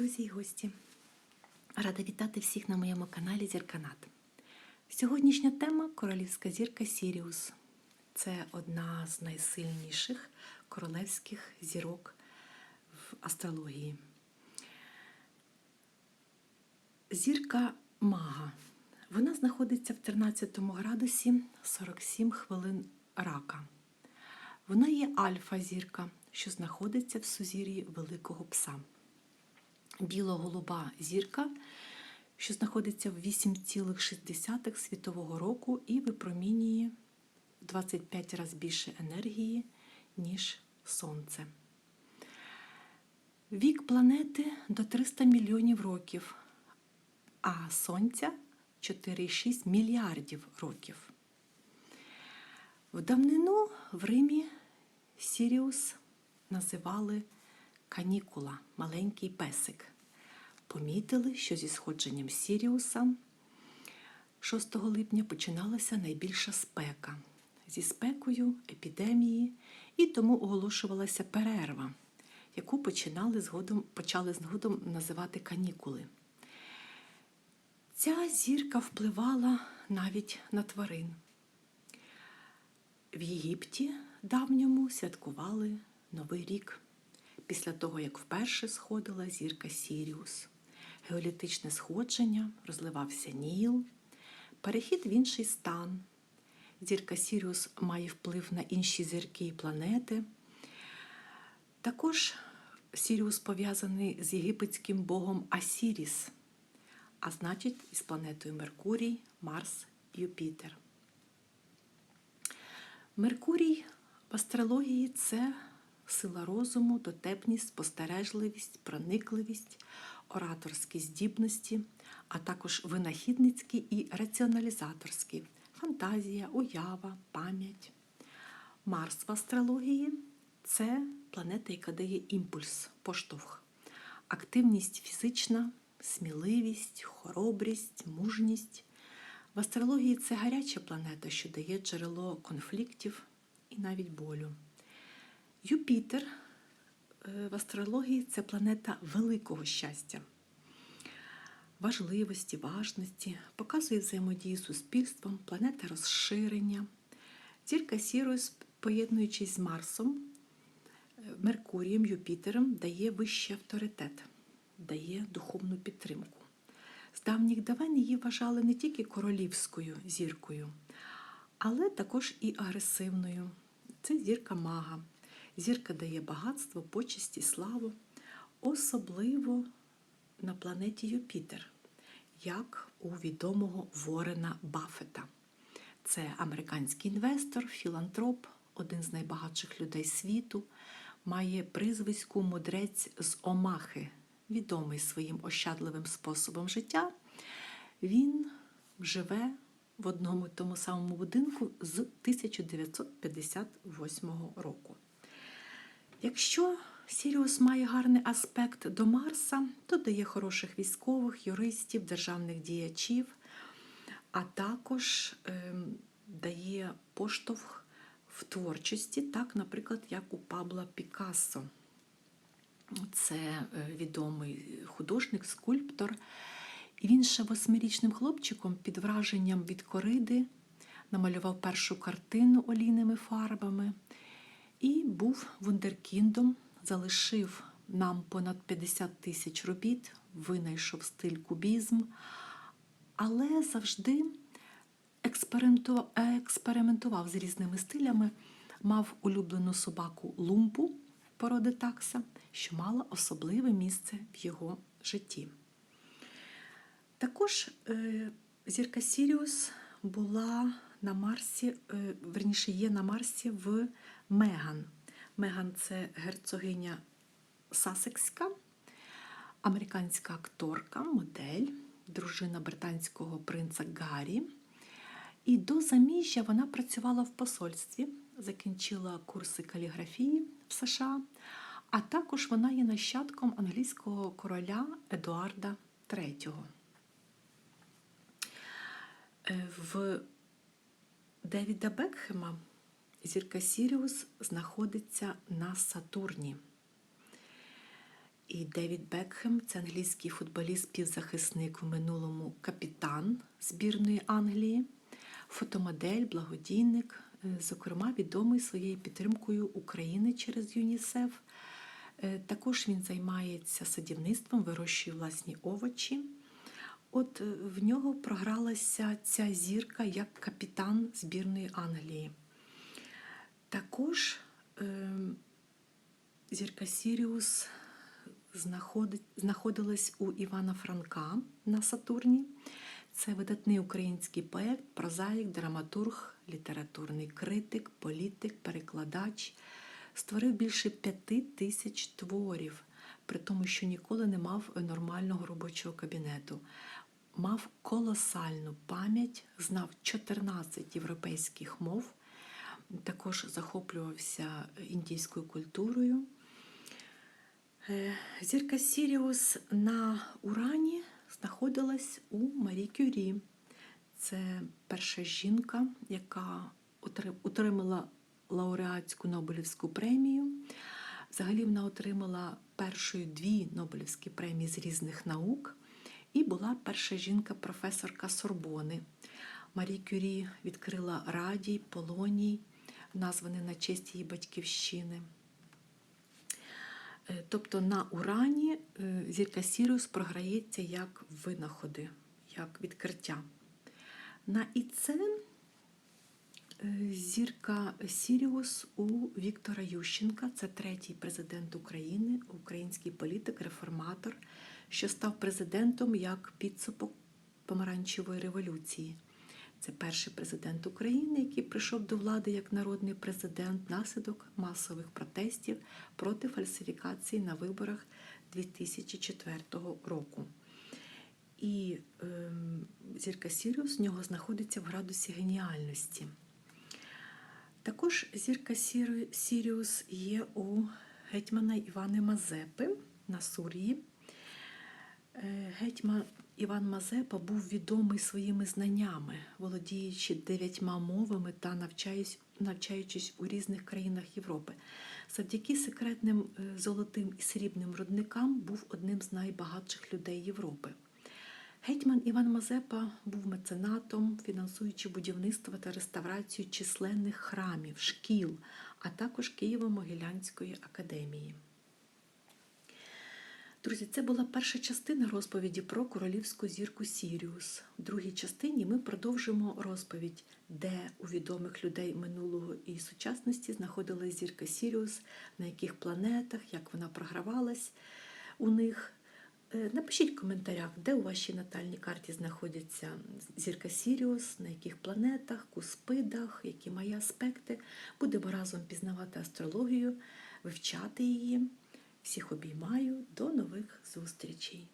друзі і гості! Рада вітати всіх на моєму каналі Зірканат. Сьогоднішня тема королівська зірка Сіріус. Це одна з найсильніших королевських зірок в астрології. Зірка Мага. Вона знаходиться в 13 градусі 47 хвилин рака. Вона є альфа-зірка, що знаходиться в сузір'ї Великого Пса. Біло-голуба зірка, що знаходиться в 8,6 світового року і випромінює в 25 разів більше енергії, ніж Сонце. Вік планети до 300 мільйонів років, а Сонця 4,6 мільярдів років. В давнину в Римі Сіріус називали канікула, маленький песик. Помітили, що зі сходженням Сіріуса 6 липня починалася найбільша спека. Зі спекою епідемії, і тому оголошувалася перерва, яку починали згодом, почали згодом називати канікули. Ця зірка впливала навіть на тварин. В Єгипті давньому святкували Новий рік після того, як вперше сходила зірка Сіріус. Геолітичне сходження, розливався Ніл, перехід в інший стан. Зірка Сіріус має вплив на інші зірки і планети. Також Сіріус пов'язаний з єгипетським богом Асіріс, а значить, із планетою Меркурій, Марс, Юпітер. Меркурій в астрології це сила розуму, дотепність, спостережливість, проникливість, ораторські здібності, а також винахідницькі і раціоналізаторські, фантазія, уява, пам'ять. Марс в астрології це планета, яка дає імпульс, поштовх, активність фізична, сміливість, хоробрість, мужність. В астрології це гаряча планета, що дає джерело конфліктів і навіть болю. Юпітер е, в астрології це планета великого щастя, важливості, важності, показує взаємодію з суспільством, планета розширення. Зірка Сірус, поєднуючись з Марсом, е, Меркурієм, Юпітером, дає вищий авторитет, дає духовну підтримку. З давніх давен її вважали не тільки королівською зіркою, але також і агресивною. Це зірка мага. Зірка дає багатство, почесті, славу, особливо на планеті Юпітер, як у відомого Ворена Баффета. Це американський інвестор, філантроп, один з найбагатших людей світу, має призвиську мудрець з Омахи, відомий своїм ощадливим способом життя. Він живе в одному і тому самому будинку з 1958 року. Якщо Сіріус має гарний аспект до Марса, то дає хороших військових, юристів, державних діячів, а також е, дає поштовх в творчості, так, наприклад, як у Пабла Пікассо. Це е, відомий художник, скульптор. І він ще восьмирічним хлопчиком під враженням від кориди намалював першу картину олійними фарбами і був вундеркіндом, залишив нам понад 50 тисяч робіт, винайшов стиль кубізм, але завжди експериментував, з різними стилями, мав улюблену собаку лумпу породи такса, що мала особливе місце в його житті. Також е, зірка Сіріус була на Марсі, е, верніше є на Марсі в Меган. Меган це герцогиня Сасекська, американська акторка, модель, дружина британського принца Гаррі. І до заміжжя вона працювала в посольстві, закінчила курси каліграфії в США, а також вона є нащадком англійського короля Едуарда III. Е, В Девіда Бекхема зірка Сіріус знаходиться на Сатурні. І Девід Бекхем це англійський футболіст, півзахисник в минулому капітан збірної Англії, фотомодель, благодійник, е, зокрема, відомий своєю підтримкою України через ЮНІСЕФ. Е, Також він займається садівництвом, вирощує власні овочі. От е, в нього програлася ця зірка як капітан збірної Англії. Також е, зірка Сіріус знаходилась у Івана Франка на Сатурні. Це видатний український поет, прозаїк, драматург, літературний критик, політик, перекладач. Створив більше п'яти тисяч творів, при тому, що ніколи не мав нормального робочого кабінету. Мав колосальну пам'ять, знав 14 європейських мов, також захоплювався індійською культурою. Е, Зірка Сіріус на Урані знаходилась у Марі Кюрі. Це перша жінка, яка отримала лауреатську Нобелівську премію. Взагалі вона отримала першою дві Нобелівські премії з різних наук і була перша жінка-професорка Сорбони. Марі Кюрі відкрила радій, полоній, названий на честь її батьківщини. Е, Тобто на Урані е, зірка Сіріус програється як винаходи, як відкриття. На ІЦ е, зірка Сіріус у Віктора Ющенка, це третій президент України, український політик, реформатор, що став президентом як підсупок помаранчевої революції. Це перший президент України, який прийшов до влади як народний президент наслідок масових протестів проти фальсифікації на виборах 2004 року. І ем, зірка Сіріус в нього знаходиться в градусі геніальності. Також зірка Сіріус є у гетьмана Івана Мазепи на Сур'ї. Е, Гетьман Іван Мазепа був відомий своїми знаннями, володіючи дев'ятьма мовами та навчаючись, у різних країнах Європи. Завдяки секретним е, золотим і срібним рудникам був одним з найбагатших людей Європи. Гетьман Іван Мазепа був меценатом, фінансуючи будівництво та реставрацію численних храмів, шкіл, а також Києво-Могилянської академії. Друзі, це була перша частина розповіді про королівську зірку Сіріус. В другій частині ми продовжимо розповідь, де у відомих людей минулого і сучасності знаходилась зірка Сіріус, на яких планетах, як вона програвалась у них. Е, Напишіть в коментарях, де у вашій натальній карті знаходиться зірка Сіріус, на яких планетах, куспидах, які має аспекти. Будемо разом пізнавати астрологію, вивчати її. Всіх обіймаю. До нових зустрічей!